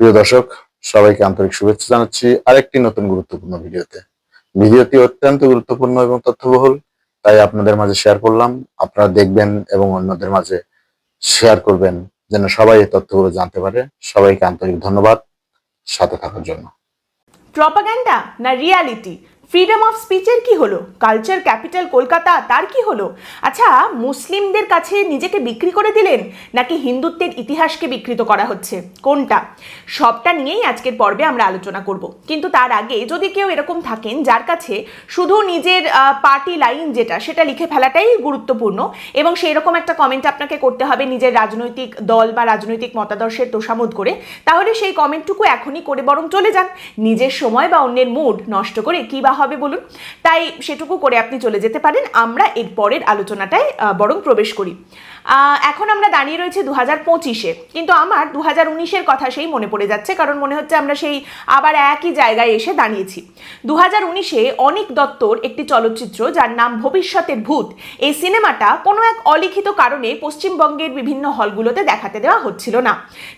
প্রিয় দর্শক, সবাইকে আন্তরিক শুভেচ্ছা জানাচ্ছি আরেকটি নতুন গুরুত্বপূর্ণ ভিডিওতে। ভিডিওটি অত্যন্ত গুরুত্বপূর্ণ এবং তথ্যবহুল, তাই আপনাদের মাঝে শেয়ার করলাম। আপনারা দেখবেন এবং অন্যদের মাঝে শেয়ার করবেন, যেন সবাই এই তথ্যগুলো জানতে পারে। সবাইকে আন্তরিক ধন্যবাদ। সাথে থাকার জন্য। প্রপাগান্ডা না রিয়ালিটি ফ্রিডম অফ স্পিচের কি হলো? কালচার ক্যাপিটাল কলকাতা, তার কি হলো? আচ্ছা মুসলিমদের কাছে নিজেকে বিক্রি করে দিলেন নাকি হিন্দুত্বের ইতিহাসকে বিকৃত করা হচ্ছে? কোনটা? সবটা নিয়েই আজকের পর্বে আমরা আলোচনা করব। কিন্তু তার আগে যদি কেউ এরকম থাকেন যার কাছে শুধু নিজের পার্টি লাইন যেটা, সেটা লিখে ফেলাটাই গুরুত্বপূর্ণ এবং সেই রকম একটা কমেন্ট আপনাকে করতে হবে নিজের রাজনৈতিক দল বা রাজনৈতিক মতাদর্শের তোষামোদ করে, তাহলে সেই কমেন্টটুকু এখনই করে বরং চলে যান। নিজের সময় বা অন্যের মুড নষ্ট করে কী বা হবে বলুন। তাই সেটুকু করে আপনি চলে যেতে পারেন। আমরা এর পরের আলোচনাটায় বরং প্রবেশ করি। এখন আমরা দাঁড়িয়ে রয়েছে দু হাজার পঁচিশে। কিন্তু আমার দু হাজার উনিশের কথা সেই মনে পড়ে যাচ্ছে, কারণ মনে হচ্ছে আমরা সেই আবার একই জায়গায় এসে দাঁড়িয়েছি। দু হাজার উনিশে অনিক দত্তর একটি চলচ্চিত্র, যার নাম ভবিষ্যতের ভূত। এই সিনেমাটা কোনো এক অলিখিত কারণে পশ্চিমবঙ্গের বিভিন্ন হলগুলোতে দেখাতে দেওয়া হচ্ছিল না।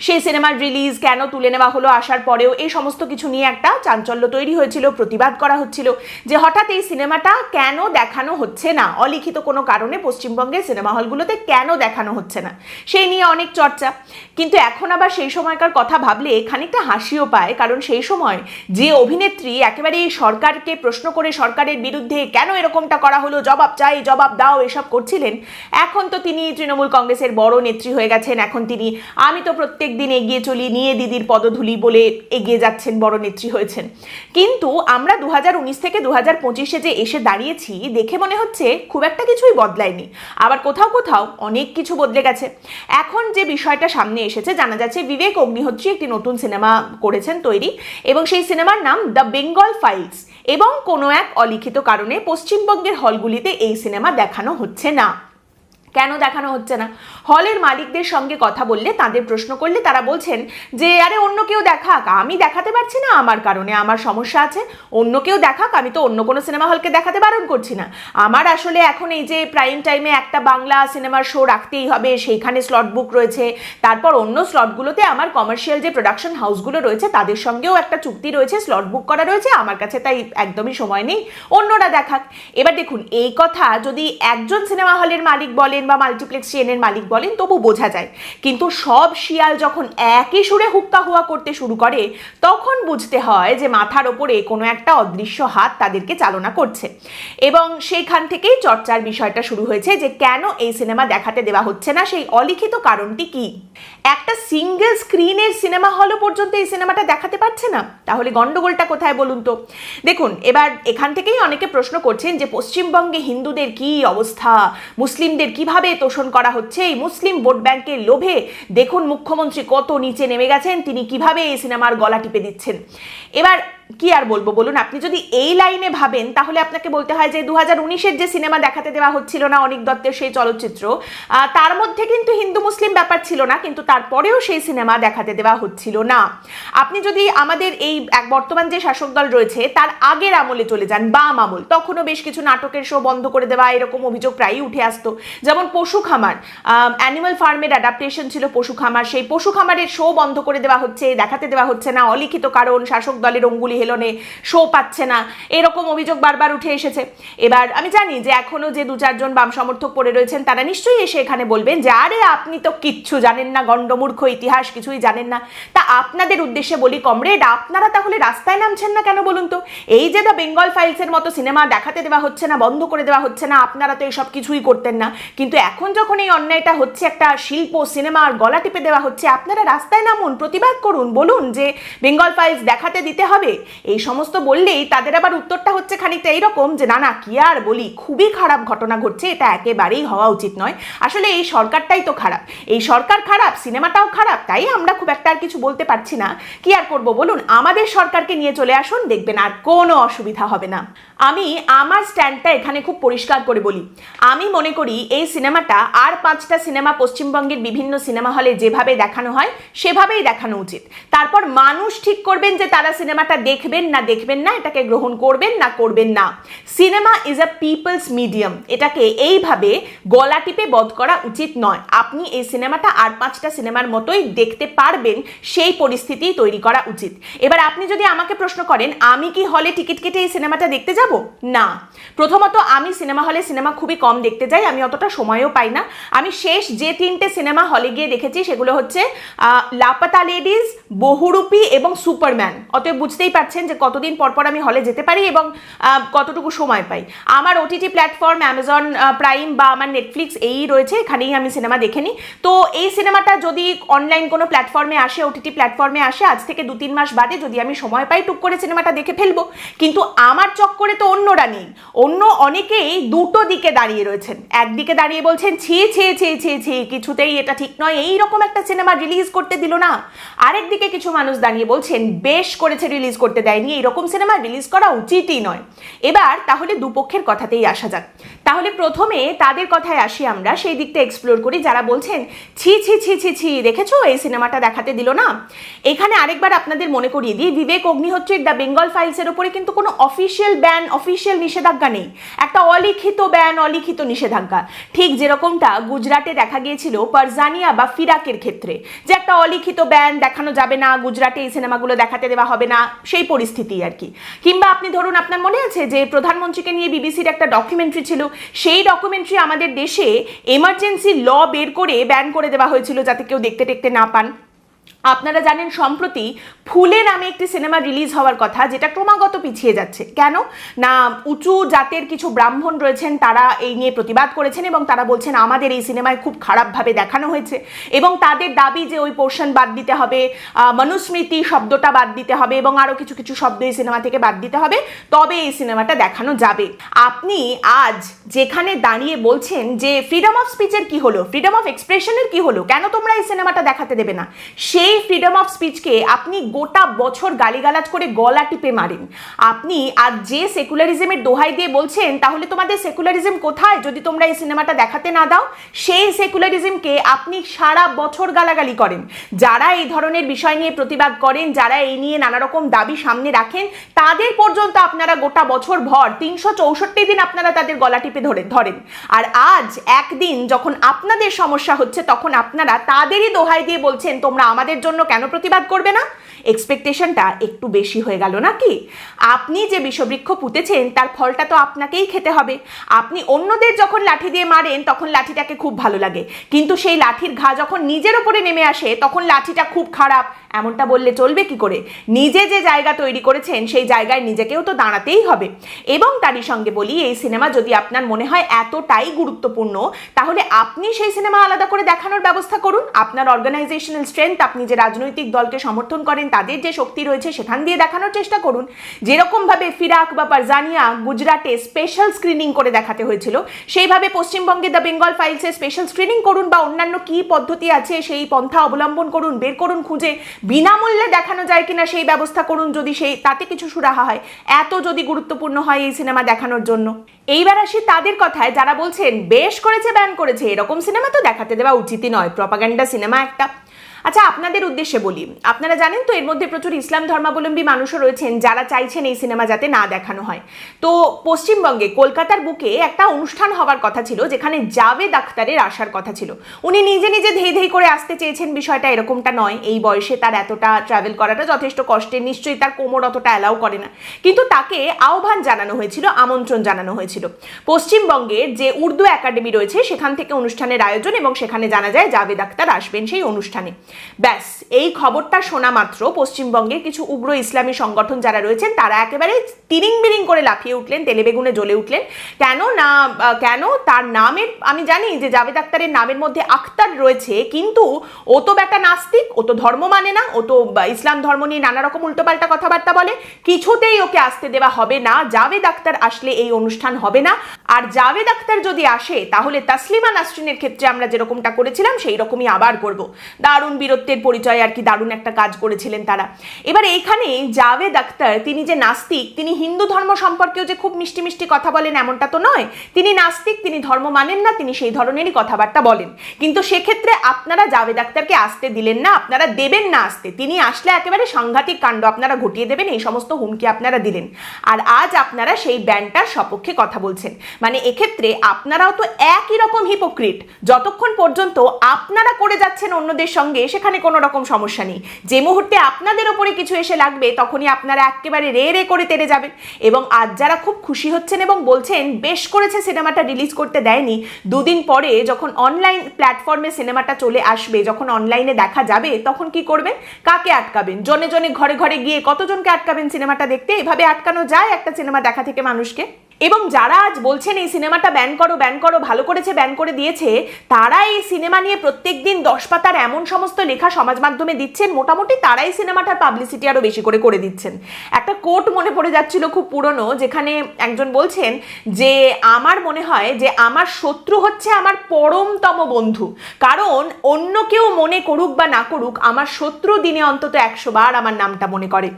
সেই সিনেমার রিলিজ কেন তুলে নেওয়া হলো আসার পরেও এই সমস্ত কিছু নিয়ে একটা চাঞ্চল্য তৈরি হয়েছিল, প্রতিবাদ করা হচ্ছিল যে হঠাৎ এই সিনেমাটা কেন দেখানো হচ্ছে না? অলিখিত কোনো কারণে পশ্চিমবঙ্গের সিনেমা হলগুলোতে কেন দেখানো হচ্ছে না? সেই নিয়ে অনেক চর্চা। কিন্তু এখন আবার সেই সময়কার কথা ভাবলে খানিকটা হাসিও পায়। কারণ সেই সময় যে অভিনেত্রী একেবারে এই সরকারকে প্রশ্ন করে সরকারের বিরুদ্ধে কেন এরকমটা করা হলো, জবাব চাই, জবাব দাও, এসব করছিলেন, এখন তো তিনি তৃণমূল কংগ্রেসের বড় নেত্রী হয়ে গেছেন। এখন তিনি, আমি তো প্রত্যেক দিন এগিয়ে চলি, নিয়ে দিদির পদধূলি বলে এগিয়ে যাচ্ছেন বড় নেত্রী হয়েছেন। কিন্তু আমরা দু হাজার উনিশ থেকে দু হাজার পঁচিশে যে এসে দাঁড়িয়েছি, দেখে মনে হচ্ছে খুব একটা কিছুই বদলায়নি। আবার কোথাও কোথাও অনেক কিছু বদলে গেছে। এখন যে বিষয়টা সামনে এসেছে, জানা যাচ্ছে বিবেক অগ্নিহোত্রী একটি নতুন সিনেমা করেছেন তৈরি এবং সেই সিনেমার নাম দ্য বেঙ্গল ফাইলস এবং কোনো এক অলিখিত কারণে পশ্চিমবঙ্গের হলগুলিতে এই সিনেমা দেখানো হচ্ছে না। কেন দেখানো হচ্ছে না? হলের মালিকদের সঙ্গে কথা বললে, তাদের প্রশ্ন করলে তারা বলছেন যে, আরে, অন্য কেউ দেখাক। আমি দেখাতে পারছি না আমার কারণে। আমার সমস্যা আছে। অন্য কেউ দেখাক। আমি তো অন্য কোনো সিনেমা হলকে দেখাতে বারণ করছি না। আমার আসলে এখন এই যে প্রাইম টাইমে একটা বাংলা সিনেমার শো রাখতেই হবে, সেইখানে স্লট বুক রয়েছে। তারপর অন্য স্লটগুলোতে আমার কমার্শিয়াল যে প্রোডাকশন হাউসগুলো রয়েছে, তাদের সঙ্গেও একটা চুক্তি রয়েছে স্লট বুক করা রয়েছে। আমার কাছে তাই একদমই সময় নেই। অন্যরা দেখাক। এবার দেখুন, এই কথা যদি একজন সিনেমা হলের মালিক বলেন বা মাল্টিপ্লেক্স চেনের মালিক বলেন, তবু বোঝা যায়। কিন্তু সব শিয়াল যখন একই সুরে হুক্কা হুয়া করতে শুরু করে, তখন বুঝতে হয় যে মাথার ওপরে কোনো একটা অদৃশ্য হাত তাদেরকে চালনা করছে। এবং সেইখান থেকেই চর্চার বিষয়টা শুরু হয়েছে যে কেন এই সিনেমা দেখাতে দেওয়া হচ্ছে না, সেই অলিখিত কারণটি কি? একটা সিঙ্গেল স্ক্রিনের সিনেমা হলও পর্যন্ত এই সিনেমাটা দেখাতে পারছে না? তাহলে গন্ডগোলটা কোথায় বলুন তো? দেখুন, এবার এখান থেকেই অনেকে প্রশ্ন করছেন যে পশ্চিমবঙ্গে হিন্দুদের কি অবস্থা, মুসলিমদের কীভাবে তোষণ করা হচ্ছে? এই মুসলিম ভোট ব্যাংকের লোভে দেখুন মুখ্যমন্ত্রী কত নিচে নেমে গেছেন, তিনি কীভাবে এই সিনেমার গলা টিপে দিচ্ছেন। এবার কি আর বলব বলুন? আপনি যদি এই লাইনে ভাবেন, তাহলে আপনাকে বলতে হয় যে দু হাজার যে সিনেমা দেখাতে দেওয়া হচ্ছিল না অনিক দত্তের সেই চলচ্চিত্র তার মধ্যে কিন্তু হিন্দু মুসলিম ব্যাপার ছিল না, কিন্তু তারপরেও সেই সিনেমা দেখাতে দেওয়া হচ্ছিল না। আপনি যদি আমাদের এই এক বর্তমান যে শাসক দল রয়েছে, তার আগের আমলে চলে যান, বাম আমল, তখনও বেশ কিছু নাটকের শো বন্ধ করে দেওয়া, এরকম অভিযোগ প্রায়ই উঠে আসতো। যেমন পশু খামার অ্যানিমাল ফার্মের অ্যাডাপ্টেশন ছিল পশু খামার, সেই পশু খামারের শো বন্ধ করে দেওয়া হচ্ছে, দেখাতে দেওয়া হচ্ছে না, অলিখিত কারণ, শাসক দলের অঙ্গুলি হেলনে শো পাচ্ছে না। এরকম অভিযোগ বারবার উঠে এসেছে। এবার আমি জানি যে এখনও যে দু চারজন বাম সমর্থক পড়ে রয়েছেন, তারা নিশ্চয়ই এসে এখানে বলবেন যে, আরে, আপনি তো কিচ্ছু জানেন না, গণ্ডমূর্খ, ইতিহাস কিছুই জানেন না। তা আপনাদের উদ্দেশ্যে বলি, কমরেড, আপনারা তাহলে রাস্তায় নামছেন না কেন বলুন তো? এই যে দ্য বেঙ্গল ফাইলসের মতো সিনেমা দেখাতে দেওয়া হচ্ছে না, বন্ধ করে দেওয়া হচ্ছে না, আপনারা তো এসব কিছুই করতেন না। কিন্তু এখন যখন এই অন্যায়টা হচ্ছে, একটা শিল্প সিনেমার গলা টিপে দেওয়া হচ্ছে, আপনারা রাস্তায় নামুন, প্রতিবাদ করুন, বলুন যে বেঙ্গল ফাইলস দেখাতে দিতে হবে? এই সমস্ত বললেই তাদের আবার উত্তরটা হচ্ছে খানিকটা এইরকম যে, না না, কি আর বলি, খুবই খারাপ ঘটনা ঘটছে, এটা একেবারেই হওয়া উচিত নয়। আসলে এই সরকারটাই তো খারাপ। এই সরকার খারাপ, সিনেমাটাও খারাপ, তাই আমরা খুব একটা আর কিছু বলতে পারছি না। কি আর করব বলুন, আমাদের সরকারকে নিয়ে চলে আসুন, দেখবেন আর কোনো অসুবিধা হবে না। আমি আমার স্ট্যান্ডটা এখানে খুব পরিষ্কার করে বলি। আমি মনে করি এই সিনেমাটা আর পাঁচটা সিনেমা পশ্চিমবঙ্গের বিভিন্ন সিনেমা হলে যেভাবে দেখানো হয়, সেভাবেই দেখানো উচিত। তারপর মানুষ ঠিক করবেন যে, তারা সিনেমাটা দেখবেন না দেখবেন না, এটাকে গ্রহণ করবেন না করবেন না। Cinema is a people's medium এটাকে এইভাবে গলা টিপে বধ করা উচিত নয়। আপনি এই সিনেমাটা আর পাঁচটা সিনেমার মতোই দেখতে পারবেন, সেই পরিস্থিতি তৈরি করা উচিত। এবার আপনি যদি আমাকে প্রশ্ন করেন, আমি কি হলে টিকিট কেটে এই সিনেমাটা দেখতে যাব? না। প্রথমত, আমি সিনেমা হলে সিনেমা খুবই কম দেখতে যাই, আমি অতটা সময়ও পাই না। আমি শেষ যে তিনটে সিনেমা হলে গিয়ে দেখেছি, সেগুলো হচ্ছে লাপাতা লেডিজ বহুরূপী এবং সুপারম্যান। অতএব বুঝতেই পারছেন যে কতদিন পর পর আমি হলে যেতে পারি এবং কতটুকু সময় পাই। আমার ওটিটি প্ল্যাটফর্ম অ্যামাজন প্রাইম বা আমার নেটফ্লিক্স এই রয়েছে, এখানেই আমি সিনেমা দেখে নিই। তো এই সিনেমাটা যদি অনলাইন কোনো প্ল্যাটফর্মে আসে ওটিটি প্ল্যাটফর্মে আসে, আজ থেকে দু তিন মাস বাদে যদি আমি সময় পাই, টুক করে সিনেমাটা দেখে ফেলব। কিন্তু আমার চক্করে তো অন্যরা নেই। অন্য অনেকেই দুটো দিকে দাঁড়িয়ে রয়েছেন। একদিকে দাঁড়িয়ে বলছেন, ছি ছি ছি ছি ছি, কিছুতেই এটা ঠিক নয় এই রকম একটা সিনেমা রিলিজ করতে দিল না। আরেকদিকে কিছু মানুষ দাঁড়িয়ে বলছেন, বেশ করেছে রিলিজ করতে। দেয়নি এইরকম সিনেমা রিলিজ করা উচিতই নয়। এবার তাহলে দুপক্ষের কথাতেই আসা যাক। তাহলে প্রথমে তাদের কথায় আসি আমরা, সেই দিকটা এক্সপ্লোর করি, যারা বলছেন, ছি ছি ছি ছি ছি, দেখেছ? এই সিনেমাটা দেখাতে দিল না? এখানে আরেকবার আপনাদের মনে করিয়ে দিই, বিবেক অগ্নিহোত্রীর দ্য বেঙ্গল ফাইলসের উপরে কিন্তু কোনো অফিসিয়াল ব্যান অফিসিয়াল নিষেধাজ্ঞা নেই। একটা অলিখিত ব্যান অলিখিত নিষেধাজ্ঞা। ঠিক যেরকমটা গুজরাটে দেখা গিয়েছিল পারজানিয়া বা ফিরাকের ক্ষেত্রে, যে একটা অলিখিত ব্যান দেখানো যাবে না, গুজরাটে এই সিনেমাগুলো দেখাতে দেওয়া হবে না, সেই পরিস্থিতি আর কি। কিংবা আপনি ধরুন, আপনার মনে আছে যে প্রধানমন্ত্রীকে নিয়ে বিবিসির একটা ডকুমেন্ট্রি ছিল? সেই ডকুমেন্টারি আমাদের দেশে এমার্জেন্সি ল বের করে ব্যান করে দেওয়া হয়েছিল যাতে কেউ দেখতে টেকতে না পান। আপনারা জানেন সম্প্রতি ফুলে নামে একটি সিনেমা রিলিজ হওয়ার কথা, যেটা ক্রমাগত পিছিয়ে যাচ্ছে। কেন? না, উঁচু জাতের কিছু ব্রাহ্মণ রয়েছেন, তারা এই নিয়ে প্রতিবাদ করেছেন এবং তারা বলছেন, আমাদের এই সিনেমায় খুব খারাপভাবে দেখানো হয়েছে। এবং তাদের দাবি যে ওই পোর্শন বাদ দিতে হবে মনুস্মৃতি শব্দটা বাদ দিতে হবে এবং আরও কিছু কিছু শব্দ এই সিনেমা থেকে বাদ দিতে হবে, তবে এই সিনেমাটা দেখানো যাবে। আপনি আজ যেখানে দাঁড়িয়ে বলছেন যে ফ্রিডম অফ স্পিচের কি হলো? ফ্রিডম অফ এক্সপ্রেশনের কি হলো? কেন তোমরা এই সিনেমাটা দেখাতে দেবে না? সেই ফ্রিডম অফ স্পিচকে আপনি গোটা বছর গালিগালাজ করে গলা টিপে মারেন। আপনি আর যে সেকুলারিজমের দোহাই দিয়ে বলছেন, তাহলে তোমাদের সেকুলারিজম কোথায়? যদি তোমরা এই সিনেমাটা দেখাতে না দাও, সেই সেকুলারিজমকে আপনি সারা বছর গালাগালি করেন। যারা এই ধরনের বিষয় নিয়ে প্রতিবাদ করেন, যারা এই নিয়ে নানা রকম দাবি সামনে রাখেন, তাদের পর্যন্ত আপনারা গোটা বছর ভর তিনশো চৌষট্টি দিন আপনারা তাদের গলা টিপে ধরে ধরেন। আর আজ একদিন যখন আপনাদের সমস্যা হচ্ছে, তখন আপনারা তাদেরই দোহাই দিয়ে বলছেন, তোমরা আমাদের জন্য কেন প্রতিবাদ করবে না? এক্সপেকটেশনটা একটু বেশি হয়ে গেল নাকি? আপনি যে বিষবৃক্ষ পুঁতেছেন, তার ফলটা তো আপনাকেই খেতে হবে। আপনি অন্যদের যখন লাঠি দিয়ে মারেন, তখন লাঠিটাকে খুব ভালো লাগে। কিন্তু সেই লাঠির ঘা যখন নিজের ওপরে নেমে আসে, তখন লাঠিটা খুব খারাপ। এমনটা বললে চলবে কি করে? নিজে যে জায়গা তৈরি করেছেন, সেই জায়গায় নিজেকেও তো দাঁড়াতেই হবে। এবং তারই সঙ্গে বলি, এই সিনেমা যদি আপনার মনে হয় এতটাই গুরুত্বপূর্ণ, তাহলে আপনি সেই সিনেমা আলাদা করে দেখানোর ব্যবস্থা করুন। আপনার অর্গানাইজেশনাল স্ট্রেংথ আপনি যে রাজনৈতিক দলকে সমর্থন করেন, তাদের যে শক্তি রয়েছে, সেখান দিয়ে দেখানোর চেষ্টা করুন। যেরকমভাবে ফিরাক বা পারজানিয়া গুজরাটে স্পেশাল স্ক্রিনিং করে দেখাতে হয়েছিল, সেইভাবে পশ্চিমবঙ্গে দ্য বেঙ্গল ফাইলসে স্পেশাল স্ক্রিনিং করুন বা অন্যান্য কি পদ্ধতি আছে, সেই পন্থা অবলম্বন করুন, বের করুন, খুঁজে বিনামূল্যে দেখানো যায় কিনা সেই ব্যবস্থা করুন যদি সেই, তাতে কিছু সুরাহা হয়। এত যদি গুরুত্বপূর্ণ হয় এই সিনেমা দেখানোর জন্য। এইবার আসি তাদের কথায়, যারা বলছেন, বেশ করেছে, ব্যান করেছে। এরকম সিনেমা তো দেখাতে দেওয়া উচিতই নয়। প্রপাগ্যান্ডা সিনেমা একটা। আচ্ছা আপনাদের উদ্দেশ্যে বলি। আপনারা জানেন তো, এর মধ্যে প্রচুর ইসলাম ধর্মাবলম্বী মানুষও রয়েছেন যারা চাইছেন এই সিনেমা যাতে না দেখানো হয়। তো পশ্চিমবঙ্গে কলকাতার বুকে একটা অনুষ্ঠান হওয়ার কথা ছিল, যেখানে জাভেদ আখতারের আসার কথা ছিল। উনি নিজে নিজে ধেই ধেই করে আসতে চেয়েছেন, বিষয়টা এরকমটা নয়। এই বয়সে তার এতটা ট্রাভেল করাটা যথেষ্ট কষ্টের নিশ্চয়ই তার কোমর অতটা অ্যালাউ করে না। কিন্তু তাকে আহ্বান জানানো হয়েছিল, আমন্ত্রণ জানানো হয়েছিল। পশ্চিমবঙ্গের যে উর্দু একাডেমি রয়েছে, সেখান থেকে অনুষ্ঠানের আয়োজন এবং সেখানে জানা যায়, জাভেদ আখতার আসবেন সেই অনুষ্ঠানে। ব্যাস, এই খবরটা শোনা মাত্র। পশ্চিমবঙ্গের কিছু উগ্র ইসলামী সংগঠন যারা রয়েছেন, তারা একেবারে তিরিং বিরিং করে লাফিয়ে উঠলেন, তেলেবেগুনে জ্বলে উঠলেন। কেন না কেন তার নামের, আমি জানি যে জাভেদ আক্তারের নামের মধ্যে আক্তার রয়েছে, কিন্তু ও তো বেটা নাস্তিক, ও তো ধর্ম মানে না, ও তো ইসলাম ধর্ম নিয়ে নানা রকম উল্টোপাল্টা কথাবার্তা বলে। কিছুতেই ওকে আসতে দেওয়া হবে না, জাভেদ আক্তার আসলে এই অনুষ্ঠান হবে না। আর জাভেদ আক্তার যদি আসে, তাহলে তাসলিমা নাসরিনের ক্ষেত্রে আমরা যেরকমটা করেছিলাম সেই রকমই আবার করব। দারুণ বীরত্বের পরিচয় আর কি দারুণ একটা কাজ করেছিলেন তারা। এবার এইখানে জাভেদ আখতার, তিনি যে নাস্তিক, তিনি হিন্দু ধর্ম সম্পর্কেও যে খুব মিষ্টি মিষ্টি কথা বলেন এমনটা তো নয়। তিনি নাস্তিক, তিনি ধর্ম মানেন না, তিনি সেই ধরনেরই কথাবার্তা বলেন। কিন্তু সেক্ষেত্রে আপনারা জাভেদ আখতারকে আসতে দিলেন না, আপনারা দেবেন না আসতে। তিনি আসলে একেবারে সাংঘাতিক কাণ্ড আপনারা ঘটিয়ে দেবেন, এই সমস্ত হুমকি আপনারা দিলেন। আর আজ আপনারা সেই ব্যান্ডটার সপক্ষে কথা বলছেন। মানে এক্ষেত্রে আপনারাও তো একই রকম হিপোক্রিট যতক্ষণ পর্যন্ত আপনারা করে যাচ্ছেন অন্যদের সঙ্গে সেখানে কোনো রকম সমস্যা নেই। যে মুহূর্তে আপনাদের ওপরে কিছু এসে লাগবে, তখনই আপনারা একেবারে রে রে করে তেড়ে যাবেন। এবং আজ যারা খুব খুশি হচ্ছেন এবং বলছেন, বেশ করেছে সিনেমাটা রিলিজ করতে দেয়নি। দুদিন পরে যখন অনলাইন প্ল্যাটফর্মে সিনেমাটা চলে আসবে, যখন অনলাইনে দেখা যাবে, তখন কি করবেন? কাকে আটকাবেন? জনে জনে ঘরে ঘরে গিয়ে কতজনকে আটকাবেন সিনেমাটা দেখতে? এভাবে আটকানো যায় একটা সিনেমা দেখা থেকে মানুষকে? এবং যারা আজ বলছেন এই সিনেমাটা ব্যান করো ব্যান করো, ভালো করেছে ব্যান করে দিয়েছে, তারা এই সিনেমা নিয়ে প্রত্যেক দিন দশ পাতার এমন সমস্ত লেখা সমাজ মাধ্যমে দিচ্ছেন, মোটামুটি তারাই সিনেমাটার পাবলিসিটি আরও বেশি করে করে দিচ্ছেন। একটা কোট মনে পড়ে যাচ্ছিল খুব পুরনো, যেখানে একজন বলছেন যে, আমার মনে হয় যে আমার শত্রু হচ্ছে আমার পরমতম বন্ধু। কারণ অন্য কেউ মনে করুক বা না করুক, আমার শত্রু দিনে অন্তত একশো বার আমার নামটা মনে করে।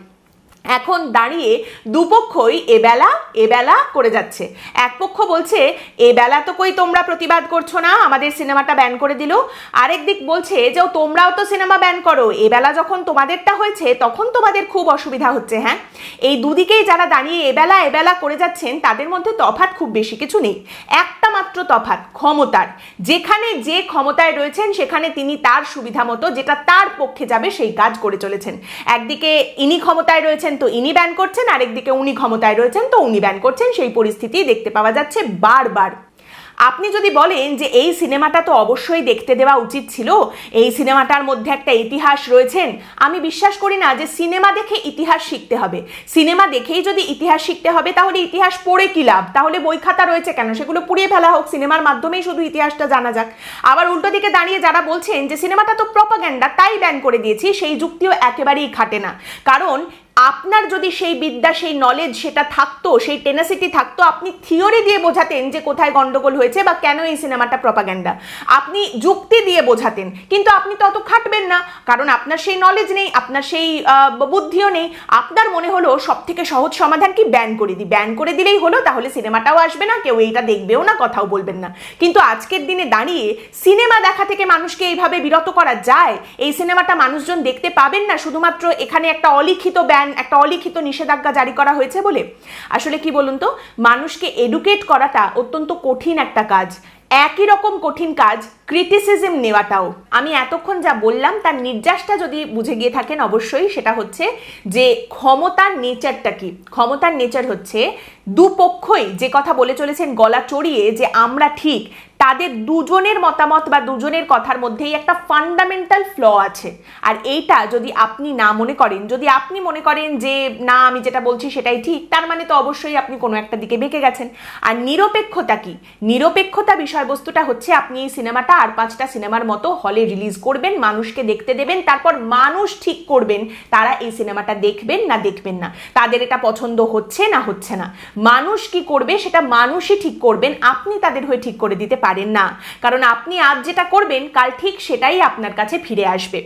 এখন দাঁড়িয়ে দুপক্ষই এবেলা এবেলা করে যাচ্ছে। এক পক্ষ বলছে এবেলা তো কই তোমরা প্রতিবাদ করছ না, আমাদের সিনেমাটা ব্যান করে দিল। আরেক দিক বলছে যে তোমরাও তো সিনেমা ব্যান করো এবেলা যখন তোমাদেরটা হয়েছে, তখন তোমাদের খুব অসুবিধা হচ্ছে হ্যাঁ? এই দুদিকেই যারা দাঁড়িয়ে এবেলা এবেলা করে যাচ্ছেন, তাদের মধ্যে তফাৎ খুব বেশি কিছু নেই। একটা মাত্র তফাৎ, ক্ষমতার। যেখানে যে ক্ষমতায় রয়েছেন, সেখানে তিনি তার সুবিধা মতো, যেটা তার পক্ষে যাবে, সেই কাজ করে চলেছেন। একদিকে ইনি ক্ষমতায় রয়েছেন তো ইনি ব্যান করছেন আরেকদিকে উনি ক্ষমতায় রয়েছেন, তো উনি ব্যান করছেন। সেই পরিস্থিতি দেখতে পাওয়া যাচ্ছে বারবার। আপনি যদি বলেন যে এই সিনেমাটা তো অবশ্যই দেখতে দেওয়া উচিত ছিল, এই সিনেমাটার মধ্যে একটা ইতিহাস রয়েছেন, আমি বিশ্বাস করি না যে সিনেমা দেখে ইতিহাস শিখতে হবে। সিনেমা দেখেই যদি ইতিহাস শিখতে হবে, তাহলে ইতিহাস পড়ে কি লাভ? তাহলে বই খাতা রয়েছে কেন? সেগুলো পুড়িয়ে ফেলা হোক, সিনেমার মাধ্যমেই শুধু ইতিহাসটা জানা যাক। আবার উল্টো দিকে দাঁড়িয়ে যারা বলছেন যে সিনেমাটা তো প্রপাগ্যান্ডা তাই ব্যান করে দিয়েছি, সেই যুক্তিও একেবারেই খাটে না। কারণ আপনার যদি সেই বিদ্যা, সেই নলেজ সেটা থাকতো, সেই টেনাসিটি থাকতো, আপনি থিওরি দিয়ে বোঝাতেন যে কোথায় গন্ডগোল হয়েছে বা কেন এই সিনেমাটা প্রপাগ্যান্ডা আপনি যুক্তি দিয়ে বোঝাতেন, কিন্তু আপনি তো অত খাটবেন না, কারণ আপনার সেই নলেজ নেই, আপনার সেই বুদ্ধিও নেই। আপনার মনে হলো সব থেকে সহজ সমাধান কি? ব্যান করে দিই ব্যান করে দিলেই হলো, তাহলে সিনেমাটাও আসবে না, কেউ এইটা দেখবেও না, কথাও বলবেন না। কিন্তু আজকের দিনে দাঁড়িয়ে সিনেমা দেখা থেকে মানুষকে এইভাবে বিরত করা যায়, এই সিনেমাটা মানুষজন দেখতে পাবেন না, শুধুমাত্র এখানে একটা অলিখিত ব্যান একটা অলিখিত নিষেধাজ্ঞা জারি করা হয়েছে বলে। আসলে কি বলুন তো? মানুষকে এডুকেট করাটা অত্যন্ত কঠিন একটা কাজ। একই রকম কঠিন কাজ ক্রিটিসিজম নেওয়াটাও। আমি এতক্ষণ যা বললাম তার নির্যাসটা যদি বুঝে গিয়ে থাকেন অবশ্যই, সেটা হচ্ছে যে ক্ষমতার নেচারটা কি? ক্ষমতার নেচার হচ্ছে দুপক্ষই যে কথা বলে চলেছেন গলা চড়িয়ে যে আমরা ঠিক তাদের দুজনের মতামত বা দুজনের কথার মধ্যেই একটা ফান্ডামেন্টাল ফ্ল আছে। আর এইটা যদি আপনি না মনে করেন, যদি আপনি মনে করেন যে, না, আমি যেটা বলছি সেটাই ঠিক, তার মানে তো অবশ্যই আপনি কোনো একটা দিকে বেঁকে গেছেন। আর নিরপেক্ষতা কি? নিরপেক্ষতা বিষয়বস্তুটা হচ্ছে আপনি এই সিনেমাটা আর পাঁচটা সিনেমার মতো হলে রিলিজ করবেন, মানুষকে দেখতে দেবেন, তারপর মানুষ ঠিক করবেন তারা এই সিনেমাটা দেখবেন না দেখবেন না। তাদের এটা পছন্দ হচ্ছে না হচ্ছে না। মানুষ কি করবে সেটা মানুষই ঠিক করবেন, আপনি তাদের হয়ে ঠিক করে দিতে পারেন না। কারণ আপনি আজ যেটা করবেন, কাল ঠিক সেটাই আপনার কাছে ফিরে আসবে।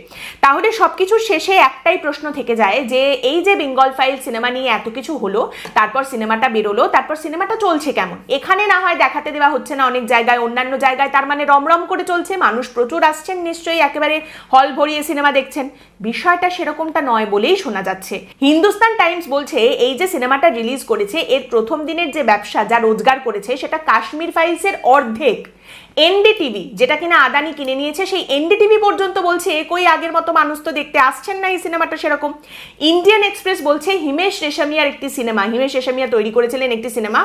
তাহলে সবকিছু শেষে একটাই প্রশ্ন থেকে যায় যে, এই যে বেঙ্গল ফাইল সিনেমা নিয়ে এত কিছু হলো, তারপর সিনেমাটা বেরোলো, তারপর সিনেমাটা চলছে কেমন? এখানে না হয় দেখাতে দেওয়া হচ্ছে না অনেক জায়গায়, অন্যান্য জায়গায় তার মানে রমরম করে চলছে, মানুষ প্রচুর আসছেন নিশ্চয়ই, একেবারে হল ভরিয়ে সিনেমা দেখছেন। বিষয়টা সেরকমটা নয় বলেই শোনা যাচ্ছে। হিন্দুস্তান টাইমস বলছে, এই যে সিনেমাটা রিলিজ করেছে, এর প্রথম দিনের যে ব্যবসা যা রোজগার করেছে, সেটা কাশ্মীর ফাইলসের অর্ধেক। এনডিটিভি, যেটা কিনা আদানি কিনে নিয়েছে, সেই এনডিটিভি পর্যন্ত বলছে, একই আগের মতো মানুষ তো দেখতে আসছেন না এই সিনেমাটা সেরকম। ইন্ডিয়ান এক্সপ্রেস বলছে, হিমেশ রেশমিয়ার একটি সিনেমা, হিমেশ রেশমিয়া তৈরি করেছিলেন একটি cinema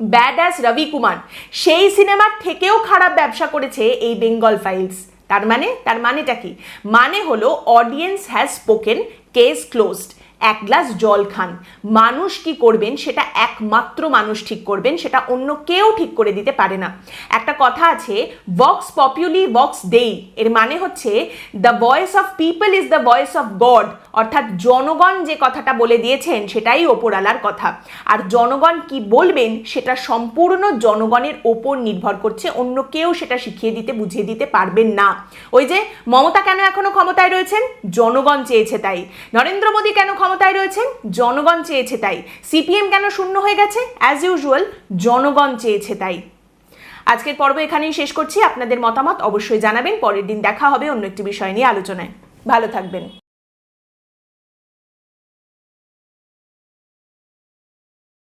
bad ass Ravi Kumar সেই সিনেমার থেকেও খারাপ ব্যবসা করেছে এই বেঙ্গল ফাইলস তার মানে তার মানেটা কি? মানে হলো audience has spoken case closed এক গ্লাস জল খান। মানুষ কি করবেন সেটা একমাত্র মানুষ ঠিক করবেন, সেটা অন্য কেউ ঠিক করে দিতে পারে না। একটা কথা আছে বক্স পপুলি বক্স দেই এর মানে হচ্ছে the voice of people is the voice of God অর্থাৎ জনগণ যে কথাটা বলে দিয়েছেন, সেটাই ওপরালার কথা। আর জনগণ কি বলবেন, সেটা সম্পূর্ণ জনগণের ওপর নির্ভর করছে, অন্য কেউ সেটা শিখিয়ে দিতে, বুঝিয়ে দিতে পারবেন না। ওই যে, মমতা কেন এখনও ক্ষমতায় রয়েছেন? জনগণ চেয়েছে তাই। নরেন্দ্র মোদী কেন ক্ষমতায় রয়েছেন, জনগণ চেয়েছে তাই। সিপিএম কেন শূন্য হয়ে গেছে? অ্যাজ ইউজুয়াল জনগণ চেয়েছে তাই। আজকের পর্ব এখানেই শেষ করছি। আপনাদের মতামত অবশ্যই জানাবেন। পরের দিন দেখা হবে অন্য একটি বিষয় নিয়ে আলোচনায়। ভালো থাকবেন।